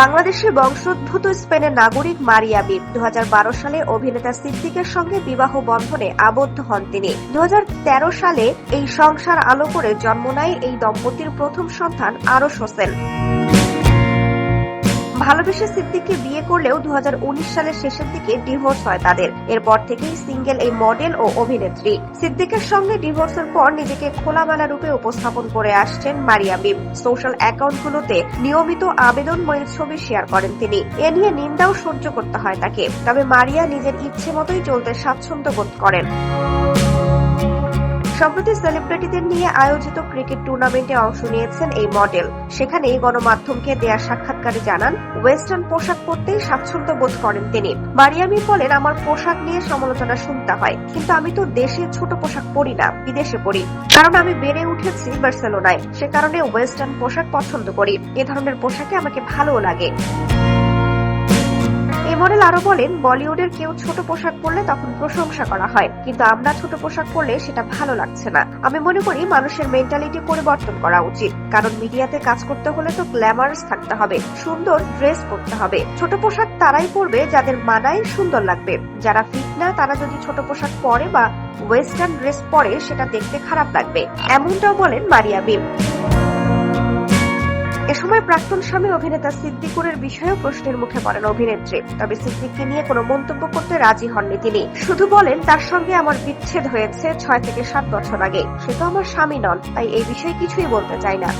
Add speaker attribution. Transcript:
Speaker 1: বাংলাদেশের বংশোদ্ভূত স্পেনের নাগরিক মারিয়া বিব দু সালে অভিনেতা সিদ্দিকের সঙ্গে বিবাহ বন্ধনে আবদ্ধ হন তিনি। দু হাজার তেরো সালে এই সংসার আলো করে জন্ম নেয় এই দম্পতির প্রথম সন্তান আরশ হোসেন। ভালোবেসে সিদ্দিককে বিয়ে করলেও দু হাজার উনিশ সালের শেষের দিকে ডিভোর্স হয় তাদের। এরপর থেকেই সিঙ্গেল এই মডেল ও অভিনেত্রী। সিদ্দিকের সঙ্গে ডিভোর্সের পর নিজেকে খোলামেলা রূপে উপস্থাপন করে আসছেন মারিয়া বিব সোশ্যাল অ্যাকাউন্টগুলোতে নিয়মিত আবেদনময়ী ছবি শেয়ার করেন তিনি। এ নিয়ে নিন্দাও সহ্য করতে হয় তাকে। তবে মারিয়া নিজের ইচ্ছে মতোই চলতে স্বাচ্ছন্দ্য বোধ করেন। সম্প্রতি সেলিব্রিটিদের নিয়ে আয়োজিত ক্রিকেট টুর্নামেন্টে অংশ নিয়েছেন এই মডেল। সেখানে গণমাধ্যমকে দেয়া সাক্ষাৎকারে জানান, ওয়েস্টার্ন পোশাক পরতেই স্বাচ্ছন্দ্য বোধ করেন তিনি। মারিয়ামি বলেন, আমার পোশাক নিয়ে সমালোচনা শুনতে হয়, কিন্তু আমি তো দেশে ছোট পোশাক পরি না, বিদেশে পরি। কারণ আমি বেড়ে উঠেছি বার্সেলোনায়। সে কারণে ওয়েস্টার্ন পোশাক পছন্দ করি। এ ধরনের পোশাকে আমাকে ভালোও লাগে। মডেল আরও বলেন, বলিউডের কেউ ছোট পোশাক পরলে তখন প্রশংসা করা হয়, কিন্তু আমরা ছোট পোশাক পরলে সেটা ভালো লাগছে না। আমি মনে করি মানুষের মেন্টালিটি পরিবর্তন করা উচিত, কারণ মিডিয়াতে কাজ করতে হলে তো গ্ল্যামারাস থাকতে হবে, সুন্দর ড্রেস পরতে হবে। ছোট পোশাক তারাই পরবে যাদের মানায় সুন্দর লাগবে। যারা ফিট না, তারা যদি ছোট পোশাক পরে বা ওয়েস্টার্ন ড্রেস পরে, সেটা দেখতে খারাপ লাগবে, এমনটাও বলেন মারিয়া বিম এ সময় প্রাক্তন স্বামী অভিনেতা সিদ্দিকুরের বিষয়েও প্রশ্নের মুখে পড়েন অভিনেত্রী। তবে সিদ্দিককে নিয়ে কোনো মন্তব্য করতে রাজি হননি তিনি। শুধু বলেন, তার সঙ্গে আমার বিচ্ছেদ হয়েছে ছয় থেকে সাত বছর আগে। সে তো আমার স্বামী নন, তাই এই বিষয়ে কিছুই বলতে চাই না।